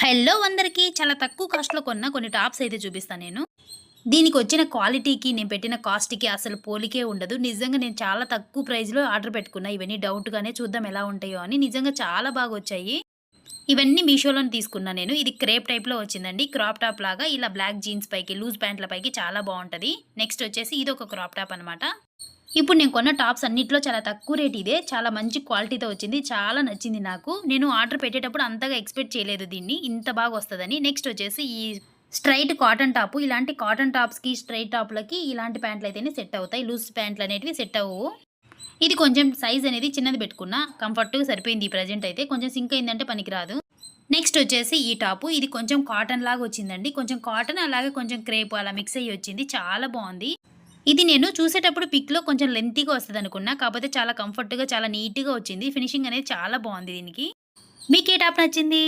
Hello అందరికీ చాలా తక్కువ కాస్ట్లో కొన్న కొన్ని టాప్స్ అయితే చూపిస్తాను నేను. దీనికి వచ్చిన క్వాలిటీకి నేను పెట్టిన కాస్ట్కి అసలు పోలికే ఉండదు. నిజంగా నేను చాలా తక్కువ ప్రైస్లో ఆర్డర్ పెట్టుకున్నా. ఇవన్నీ డౌట్గానే చూద్దాం ఎలా ఉంటాయో అని. నిజంగా చాలా బాగా వచ్చాయి. ఇవన్నీ మీషోలోనే తీసుకున్నా నేను. ఇది క్రేప్ టైప్లో వచ్చిందండి. క్రాప్ టాప్ లాగా ఇలా బ్లాక్ జీన్స్ పైకి లూజ్ ప్యాంట్ల పైకి చాలా బాగుంటుంది. నెక్స్ట్ వచ్చేసి ఇది ఒక క్రాప్ టాప్ అనమాట ఇప్పుడు నేను కొన్న టాప్స్ అన్నిట్లో చాలా తక్కువ రేట్ ఇదే. చాలా మంచి క్వాలిటీతో వచ్చింది. చాలా నచ్చింది నాకు. నేను ఆర్డర్ పెట్టేటప్పుడు అంతగా ఎక్స్పెక్ట్ చేయలేదు దీన్ని. ఇంత బాగా వస్తుందని. నెక్స్ట్ వచ్చేసి ఈ స్ట్రైట్ కాటన్ టాప్. ఇలాంటి కాటన్ టాప్స్కి స్ట్రైట్ టాప్లకి ఇలాంటి ప్యాంట్లు అయితేనే సెట్ అవుతాయి. లూజ్ ప్యాంట్లు అనేటివి సెట్ అవ్వవు. ఇది కొంచెం సైజ్ అనేది చిన్నది పెట్టుకున్నా. కంఫర్ట్గా సరిపోయింది ఈ ప్రజెంట్ అయితే. కొంచెం సింక్ అయిందంటే పనికిరాదు. నెక్స్ట్ వచ్చేసి ఈ టాపు. ఇది కొంచెం కాటన్ లాగా వచ్చిందండి. కొంచెం కాటన్ అలాగే కొంచెం క్రేప్ అలా మిక్స్ అయ్యి వచ్చింది. చాలా బాగుంది. ఇది నేను చూసేటప్పుడు పిక్లో కొంచెం లెంతీగా వస్తుంది అనుకున్నా. కాకపోతే చాలా కంఫర్ట్గా చాలా నీట్గా వచ్చింది. ఫినిషింగ్ అనేది చాలా బాగుంది దీనికి. మీకు ఏ టాప్ నచ్చింది?